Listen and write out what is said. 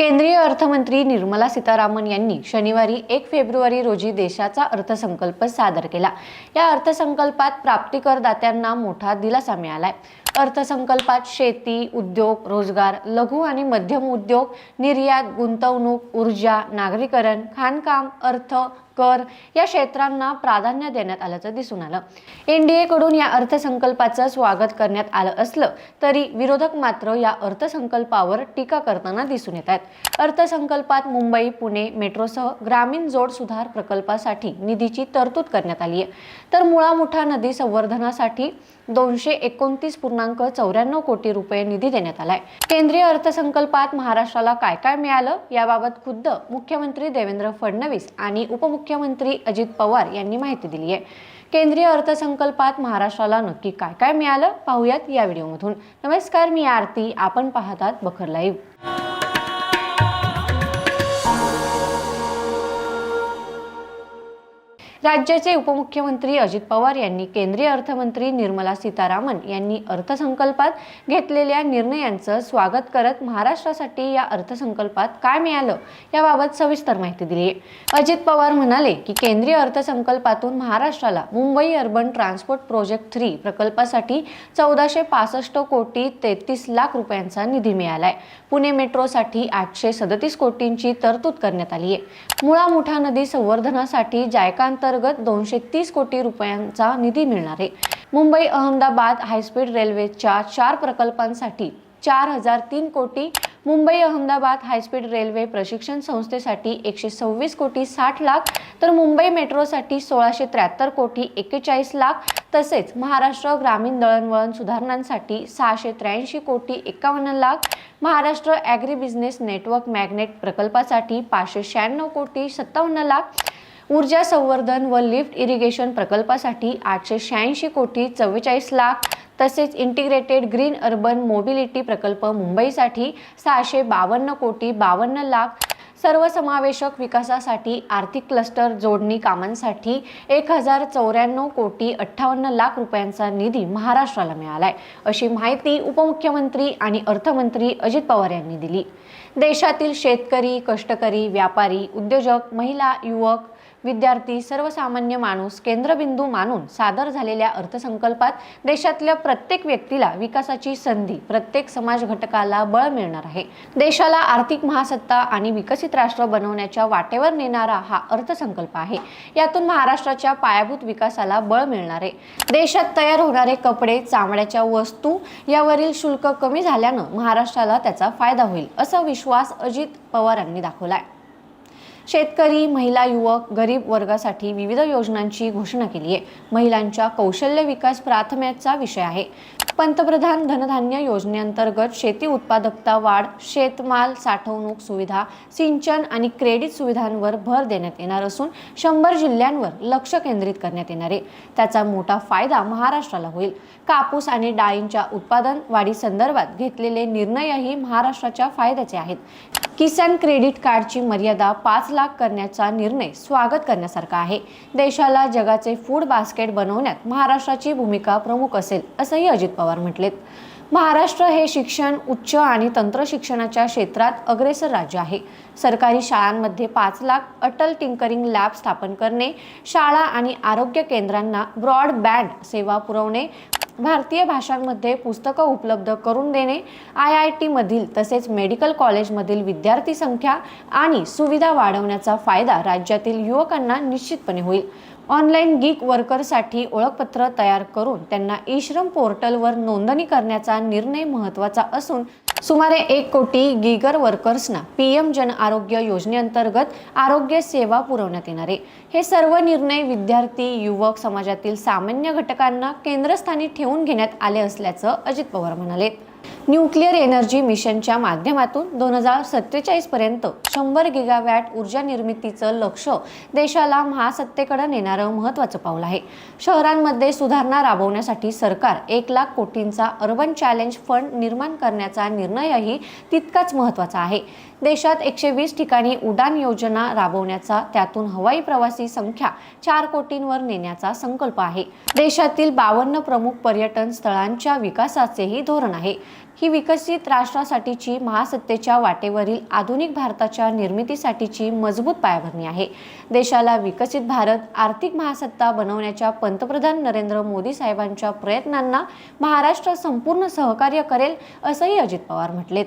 केंद्रीय अर्थमंत्री निर्मला सीतारामन यांनी शनिवारी एक फेब्रुवारी रोजी देशाचा अर्थसंकल्प सादर केला. या अर्थसंकल्पात प्राप्तिकरदात्यांना मोठा दिलासा मिळालाय. अर्थसंकल्पात शेती उद्योग रोजगार लघु आणि मध्यम उद्योग निर्यात गुंतवणूक ऊर्जा नागरीकरण खाणकाम अर्थ कर या क्षेत्रांना प्राधान्य देण्यात आल्याचं दिसून आलं. एनडीए कडून या अर्थसंकल्पाचं स्वागत करण्यात आलं असलं तरी विरोधक मात्र या अर्थसंकल्पावर टीका करताना दिसून येत आहेत. अर्थसंकल्पात मुंबई पुणे मेट्रोसह ग्रामीण जोड सुधार प्रकल्पासाठी निधीची तरतूद करण्यात आली आहे तर मुळा मुठा नदी संवर्धनासाठी दोनशे एकोणतीस पूर्णांक चौऱ्याण्णव कोटी रुपये निधी देण्यात आलाय. केंद्रीय अर्थसंकल्पात महाराष्ट्राला काय काय मिळालं याबाबत खुद्द मुख्यमंत्री देवेंद्र फडणवीस आणि उपमुख्यमंत्री अजित पवार यांनी माहिती दिली आहे. केंद्रीय अर्थसंकल्पात महाराष्ट्राला नक्की काय काय मिळालं पाहूयात या व्हिडिओमधून. नमस्कार मी आरती. आपण पाहतात बखर लाईव्ह. राज्याचे उपमुख्यमंत्री अजित पवार यांनी केंद्रीय अर्थमंत्री निर्मला सीतारामन यांनी अर्थसंकल्पात घेतलेल्या निर्णयांचं स्वागत करत महाराष्ट्रासाठी या अर्थसंकल्पात काय मिळालं याबाबत सविस्तर माहिती दिली आहे. अजित पवार म्हणाले की केंद्रीय अर्थसंकल्पातून महाराष्ट्राला Mumbai urban transport project three प्रकल्पासाठी चौदाशे पासष्ट कोटी तेहतीस लाख रुपयांचा निधी मिळालाय. पुणे मेट्रोसाठी आठशे सदतीस कोटींची तरतूद करण्यात आली आहे. मुळा मुठा नदी संवर्धनासाठी जायकांत अंतर्गत दोनशे तीस कोटी रुपयांचा निधी मिळणार आहे. मुंबई अहमदाबाद हायस्पीड रेल्वेच्या चार प्रकल्पांसाठी चार हजार तीन कोटी मुंबई अहमदाबाद हायस्पीड रेल्वे प्रशिक्षण संस्थेसाठी एकशे सव्वीस कोटी साठ लाख तर मुंबई मेट्रोसाठी सोळाशे त्र्याहत्तर कोटी एक्केचाळीस लाख तसेच महाराष्ट्र ग्रामीण दळणवळण सुधारणांसाठी सहाशे त्र्याऐंशी कोटी एकावन्न lakh Maharashtra agri business network magnet प्रकल्पासाठी पाचशे शहाण्णव कोटी सत्तावन्न लाख ऊर्जा संवर्धन व लिफ्ट इरिगेशन प्रकल्पासाठी आठशे शहाऐंशी कोटी चव्वेचाळीस लाख तसेच इंटिग्रेटेड ग्रीन अर्बन मोबिलिटी प्रकल्प मुंबईसाठी सहाशे बावन्न कोटी बावन्न लाख. सर्वसमावेशक विकासासाठी आर्थिक क्लस्टर जोडणी कामांसाठी एक हजार चौऱ्याण्णव कोटी अठ्ठावन्न लाख रुपयांचा निधी महाराष्ट्राला मिळालाय अशी माहिती उपमुख्यमंत्री आणि अर्थमंत्री अजित पवार यांनी दिली. देशातील शेतकरी कष्टकरी व्यापारी उद्योजक महिला युवक विद्यार्थी सर्वसामान्य माणूस केंद्रबिंदू मानून सादर झालेल्या अर्थसंकल्पात देशातल्या प्रत्येक व्यक्तीला विकासाची संधी प्रत्येक समाज घटकाला बळ मिळणार आहे. देशाला आर्थिक महासत्ता आणि विकसित राष्ट्र बनवण्याच्या वाटेवर नेणारा हा अर्थसंकल्प आहे. यातून महाराष्ट्राच्या पायाभूत विकासाला बळ मिळणार आहे. देशात तयार होणारे कपडे चामड्याच्या वस्तू यावरील शुल्क कमी झाल्यानं महाराष्ट्राला त्याचा फायदा होईल असा विश्वास अजित पवारांनी दाखवला दाखवलाय. शेतकरी महिला युवक गरीब वर्गासाठी विविध योजनांची घोषणा केली आहे महिलांच्या कौशल्य विकास प्राथम्याचा विषय आहे. पंतप्रधान धनधान्य योजनेअंतर्गत शेती उत्पादकता वाढ शेतमाल साठवणूक सुविधा सिंचन आणि क्रेडिट सुविधांवर भर देण्यात येणार असून शंभर जिल्ह्यांवर लक्ष केंद्रित करण्यात येणार आहे. त्याचा मोठा फायदा महाराष्ट्राला होईल. कापूस आणि डाळींच्या उत्पादन वाढीसंदर्भात घेतलेले निर्णयही महाराष्ट्राच्या फायद्याचे आहेत. किसान क्रेडिट कार्डची मर्यादा पाच लाख करण्याचा निर्णय स्वागत करण्यासारखा आहे. देशाला जगाचे फूड बास्केट बनवण्यात महाराष्ट्राची भूमिका प्रमुख असेल असंही अजित पवार म्हटलेत महाराष्ट्र हे शिक्षण उच्च आणि तंत्र शिक्षणाच्या क्षेत्रात अग्रेसर राज्य आहे. सरकारी शाळांमध्ये पाच लाख अटल टिंकरिंग लॅब स्थापन करणे शाळा आणि आरोग्य केंद्रांना ब्रॉडबँड सेवा पुरवणे भारतीय भाषांमध्ये पुस्तकं उपलब्ध करून देणे आय आय टीमधील तसेच मेडिकल कॉलेजमधील विद्यार्थी संख्या आणि सुविधा वाढवण्याचा फायदा राज्यातील युवकांना निश्चितपणे होईल. ऑनलाईन गीक वर्करसाठी ओळखपत्र तयार करून त्यांना ई श्रम पोर्टलवर नोंदणी करण्याचा निर्णय महत्त्वाचा असून सुमारे एक कोटी Geiger वर्कर्सना P M Jan Arogya योजनेअंतर्गत आरोग्य सेवा पुरवण्यात येणार. आहे हे सर्व निर्णय विद्यार्थी युवक समाजातील सामान्य घटकांना केंद्रस्थानी ठेवून घेण्यात आले असल्याचं अजित पवार म्हणाले. न्यूक्लिअर एनर्जी मिशनच्या माध्यमातून दोन हजार सत्तेचाळीसपर्यंत शंभर गिगावॅट ऊर्जा निर्मितीचं लक्ष देशाला महासत्तेकडे नेणारं महत्त्वाचं पाऊल आहे. शहरांमध्ये सुधारणा राबवण्यासाठी सरकार एक लाख कोटींचा अर्बन चॅलेंज फंड निर्माण करण्याचा निर्णयही तितकाच महत्त्वाचा आहे. देशात एकशे वीस ठिकाणी उडान योजना राबवण्याचा त्यातून हवाई प्रवासी संख्या चार कोटींवर नेण्याचा संकल्प आहे. देशातील बावन्न प्रमुख पर्यटन स्थळांच्या विकासाचेही धोरण आहे. ही विकसित राष्ट्रासाठीची महासत्तेच्या वाटेवरील आधुनिक भारताच्या निर्मितीसाठीची मजबूत पायाभरणी आहे. देशाला विकसित भारत आर्थिक महासत्ता बनवण्याच्या पंतप्रधान नरेंद्र मोदी साहेबांच्या प्रयत्नांना महाराष्ट्र संपूर्ण सहकार्य करेल असंही अजित पवार म्हटलेत.